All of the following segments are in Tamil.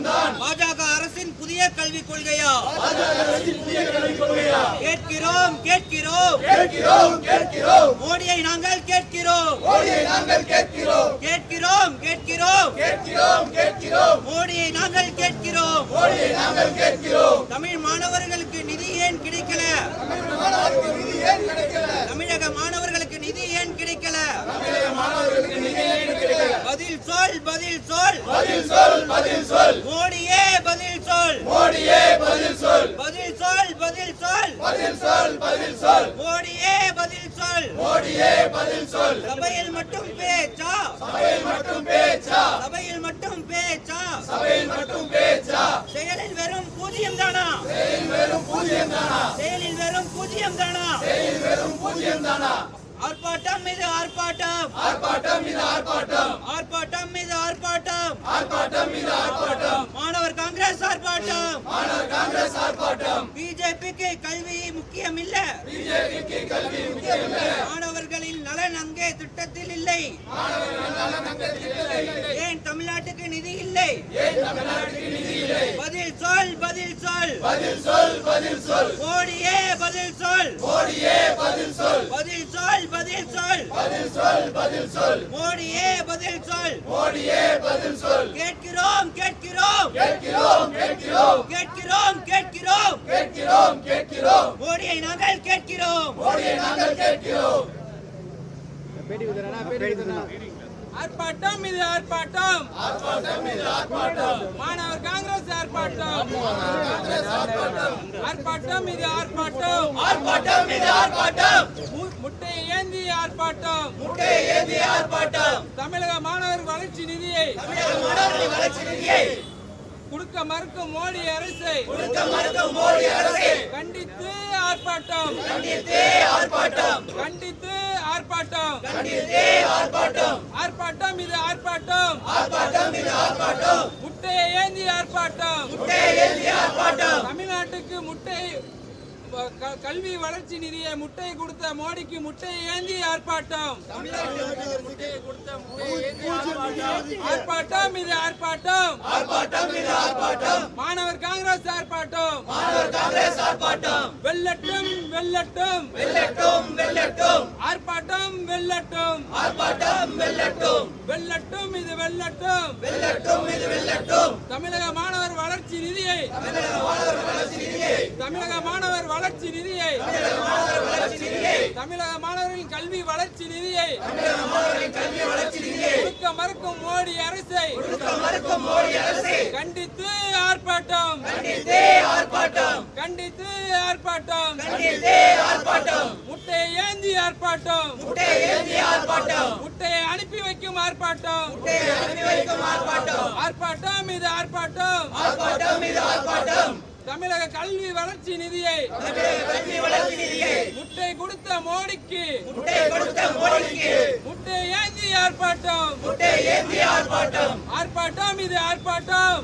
பாஜக அரசின் புதிய கல்விக் கொள்கையா? கேட்கிறோம் கேட்கிறோம். மோடியை நாங்கள் கேட்கிறோம். கேட்கிறோம். கேட்கிறோம் மோடியை நாங்கள் கேட்கிறோம். தமிழ் மாணவர்களுக்கு நிதி ஏன் கிடைக்கல? தமிழக மாணவர்களுக்கு நிதி ஏன் கிடைக்கல பதில் சொல் பதில் சொல். மோடியே பதில் சொல். பதில் சொல். பதில் சொல் மோடியே பதில் சொல். சபையில் மட்டும் பேச்சா? சபையில் மட்டும் பேச்சா? செயலில் வெறும் பூஜ்ஜியம் தானா? செயலில் வெறும் பூஜ்ஜியம் தானா? ஆர்ப்பாட்டம் மீது ஆர்ப்பாட்டம். ஆர்ப்பாட்டம் மீது ஆர்ப்பாட்டம் மாணவர் காங்கிரஸ் ஆர்ப்பாட்டம் பிஜேபிக்கு கல்வி முக்கியம் இல்ல. மாணவர்களின் நலன் அங்கே திட்டத்தில் இல்லை. ஏன் தமிழ்நாட்டுக்கு நிதி இல்லை? பதில் சொல் பதில் சொல். மோடியே பதில் சொல். பதில் சொல். பதில் சொல். மோடியே பதில் சொல். கேட்கிறோம் கேட்கிறோம். கேட்கிறோம் மோடியை நாங்கள் கேட்கிறோம் ஆர்ப்பாட்டம் இது ஆர்ப்பாட்டம். மாணவர் காங்கிரஸ் ஆர்ப்பாட்டம். ஆர்ப்பாட்டம். இது ஆர்ப்பாட்டம். ஆர்ப்பாட்டம் இது ஆர்ப்பாட்டம். மு- முட்டை ஏந்தி ஆர்ப்பாட்டம். முட்டை ஏந்தி ஆர்ப்பாட்டம். தமிழக மாணவர் வளர்ச்சி நிதியை தமிழக மாணவர்களின் வளர்ச்சி நிதியை கொடுக்க மறுக்கும் மோடி அரசை கொடுக்க மறுக்கும் மோடி அரசை கண்டித்து ஆர்ப்பாட்டம். கண்டித்தே ஆர்ப்பாட்டம். கண்டித்து ஆர்ப்பாட்டம். ஆர்ப்பாட்டம். ஆர்ப்பாட்டம் இது ஆர்ப்பாட்டம். ஆர்ப்பாட்டம் இது ஆர்ப்பாட்டம். முட்டையை ஏந்தி ஆர்ப்பாட்டம். முட்டை ஏந்தி ஆர்ப்பாட்டம். தமிழ்நாட்டுக்கு முட்டை கல்வி வளர்ச்சி நிதியை முட்டை கொடுத்த மோடிக்கு முட்டை ஏந்தி ஆர்ப்பாட்டம். ஆர்ப்பாட்டம். இது ஆர்ப்பாட்டம். ஆர்ப்பாட்டம் இது ஆர்ப்பாட்டம். மாணவர் காங்கிரஸ் ஆர்ப்பாட்டம். மாணவர் காங்கிரஸ் ஆர்ப்பாட்டம். வெல்லட்டும் வெல்லட்டும். வெல்லட்டும் வெல்லட்டும். ஆர்ப்பாட்டம் வெல்லட்டும். ஆர்ப்பாட்டம் வெல்லட்டும். வெல்லட்டும் இது வெல்லட்டும். வெல்லட்டும் இது வெல்லட்டும். தமிழக மாணவர் வளர்ச்சி நிதியை. தமிழக மாணவர் வளர்ச்சி நிதியை. தமிழக மாணவர் வளர்ச்சி நிதியை. தமிழக மாணவர் வளர்ச்சி நிதியை. தமிழக மாணவர்களின் கல்வி வளர்ச்சி நிதியை. தமிழக கல்வி வளர்ச்சி நிதியை. கொடுக்க மறுக்கும் மோடி அரசை. மறுக்கும் மோடி அரசை. கண்டித்து ஆர்ப்பாட்டம். கண்டித்தே ஆர்ப்பாட்டம். கண்டித்து ஆர்ப்பாட்டம். கண்டித்தே ஆர்ப்பாட்டம். முட்டையை ஏந்தி ஆர்ப்பாட்டம். முட்டை ஏந்தி ஆர்ப்பாட்டம் முட்டையை அனுப்பி வைக்கும் ஆர்ப்பாட்டம். ஆர்ப்பாட்டம். இது ஆர்ப்பாட்டம். தமிழக கல்வி வளர்ச்சி நிதியை. முட்டை கொடுத்த மோடிக்கு. முட்டை கொடுத்த மோடிக்கு. முட்டை ஏந்தி ஆர்ப்பாட்டம். ஆர்ப்பாட்டம். இது ஆர்ப்பாட்டம்.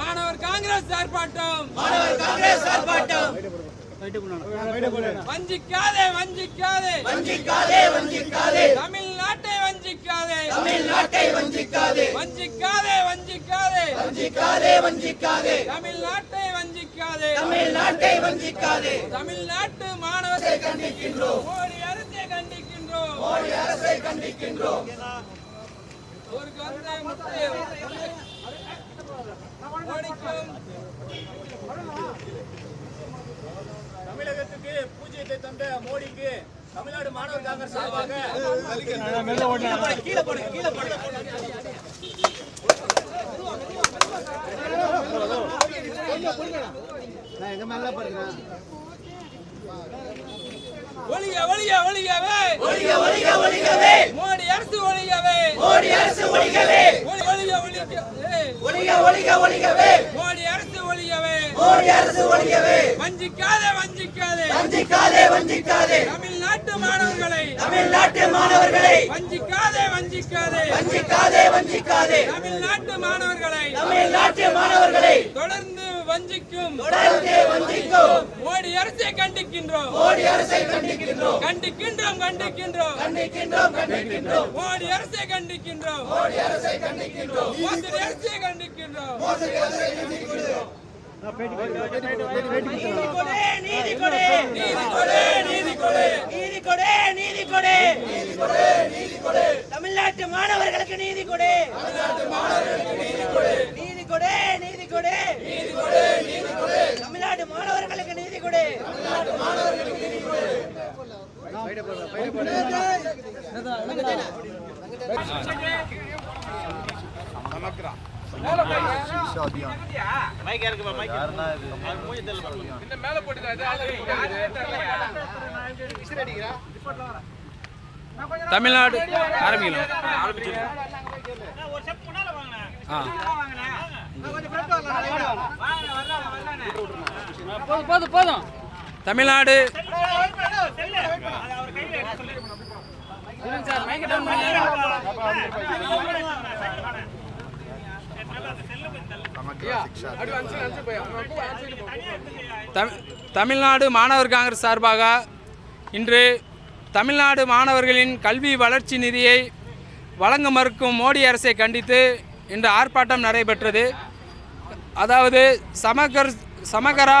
மாணவர் காங்கிரஸ் ஆர்ப்பாட்டம். மாணவர் காங்கிரஸ் ஆர்ப்பாட்டம். வஞ்சிக்காதே வஞ்சிக்காதே. வஞ்சிக்காதே வஞ்சிக்காதே. தமிழ்நாட்டை வஞ்சிக்காதே. தமிழ்நாட்டை வஞ்சிக்காதே. வஞ்சிக்காதே வஞ்சிக்காதே. வஞ்சிக்காதே வஞ்சிக்காதே. தமிழ்நாட்டை வஞ்சிக்காதே. தமிழ்நாட்டை வஞ்சிக்காதே. தமிழ்நாட்டு மாணவர்களை கண்டிக்கின்றோம். மோடி அரசை கண்டிக்கின்றோம். மோடி அரசை கண்டிக்கின்றோம். ஒரு கருத்தை முட்டை மாணவர் காங்கிரஸ் சார்பாக கீழே போடு கீழே போடு ஒளிக ஒளிக ஒளிகவே ஒழிக ஒழிக ஒழிகவே மோடி அரசு ஒளிகவே மோடி அரசு ஒழிகவே ஒளி ஒளிக ஒளிகவே ஒழிக ஒழிக ஒழிகவே மோடி அரசு ஒளிகவே மோடி அரசு வஞ்சிக்காதே வஞ்சிக்காதே! வஞ்சிக்காதே வஞ்சிக்காதே! தமிழ்நாட்டு மாணவர்களை தமிழ்நாட்டு மாணவர்களை வஞ்சிக்காதே வஞ்சிக்காதே. வஞ்சிக்காதே வஞ்சிக்காதே. தமிழ்நாட்டு மாணவர்களை தமிழ்நாட்டு மாணவர்களை தொடர்ந்து வஞ்சிக்கும். தொடர்ந்து வஞ்சிக்கும். மோடி அரசை கண்டிக்கின்றோம். மோடி அரசை கண்டிக்கின்றோம். கண்டிக்கின்றோம் கண்டிக்கின்றோம். கண்டிக்கின்றோம் கண்டிக்கின்றோம். மோடி அரசை கண்டிக்கின்றோம். மோடி அரசை கண்டிக்கின்றோம். மோசடி அரசை கண்டிக்கின்றோம். மோசடி அரசை கண்டிக்கின்றோம். நீதி கொடு நீதி கொடு. கொடு. தமிழ்நாட்டு மாணவர்களுக்கு நீதி கொடு. நீதி கொடு நீதி கொடு. தமிழ்நாட்டு மாணவர்களுக்கு நீதி கொடு. நமக்குறான் இருக்குமா மைக் அது மூஞ்சி இந்த மேல போட்டு அது தமிழ்நாடு ஆரம்பிக்கலாம் ஆரம்பிச்சிருக்கோம் ஆ. போதும் போதும் தமிழ்நாடு தமிழ்நாடு மாணவர் காங்கிரஸ் சார்பாக இன்று தமிழ்நாடு மாணவர்களின் கல்வி வளர்ச்சி நிதியை வழங்க மறுக்கும் மோடி அரசை கண்டித்து இன்று ஆர்ப்பாட்டம் நடைபெற்றது. அதாவது சமகர் சமகரா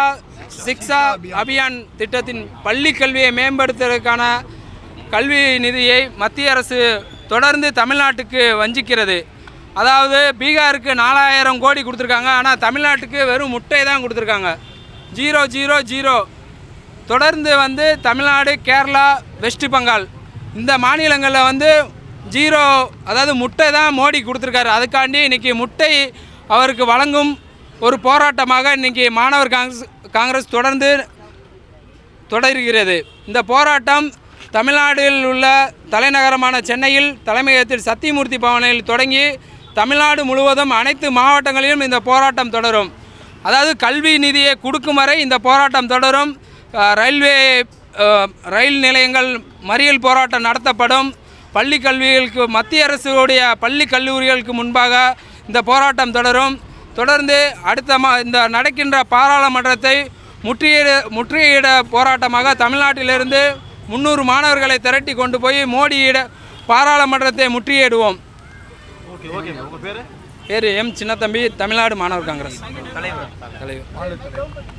சிக்ஷா அபியான் திட்டத்தின் பள்ளி கல்வியை மேம்படுத்துவதற்கான கல்வி நிதியை மத்திய அரசு தொடர்ந்து தமிழ்நாட்டுக்கு வஞ்சிக்கிறது. அதாவது பீகாருக்கு நாலாயிரம் கோடி கொடுத்துருக்காங்க. ஆனால் தமிழ்நாட்டுக்கு வெறும் முட்டை தான் கொடுத்துருக்காங்க. Zero zero zero. தொடர்ந்து வந்து தமிழ்நாடு கேரளா வெஸ்ட் பெங்கால் இந்த மாநிலங்களில் வந்து ஜீரோ அதாவது முட்டை தான் மோடி கொடுத்துருக்காரு. அதுக்காண்டி இன்றைக்கி முட்டை அவருக்கு வழங்கும் ஒரு போராட்டமாக இன்றைக்கி மாணவர் காங்கிரஸ் காங்கிரஸ் தொடர்ந்து தொடர்கிறது. இந்த போராட்டம் தமிழ்நாட்டில் உள்ள தலைநகரமான சென்னையில் தலைமையகத்தில் சத்தியமூர்த்தி பவனில் தொடங்கி தமிழ்நாடு முழுவதும் அனைத்து மாவட்டங்களிலும் இந்த போராட்டம் தொடரும். அதாவது கல்வி நிதியை கொடுக்கும் வரை இந்த போராட்டம் தொடரும். ரயில்வே ரயில் நிலையங்கள் மறியல் போராட்டம் நடத்தப்படும். பள்ளி கல்விகளுக்கு மத்திய அரசுடைய பள்ளி கல்லூரிகளுக்கு முன்பாக இந்த போராட்டம் தொடரும். தொடர்ந்து அடுத்த மா இந்த நடக்கின்ற பாராளுமன்றத்தை முற்றுகையிட முற்றுகையிட போராட்டமாக தமிழ்நாட்டிலிருந்து முந்நூறு மாணவர்களை திரட்டி கொண்டு போய் மோடியிட பாராளுமன்றத்தை முற்றுகையிடுவோம். பேர்? எம் சின்னத்தம்பி தமிழ்நாடு மாணவர் காங்கிரஸ். தலைவர். தலைவர்.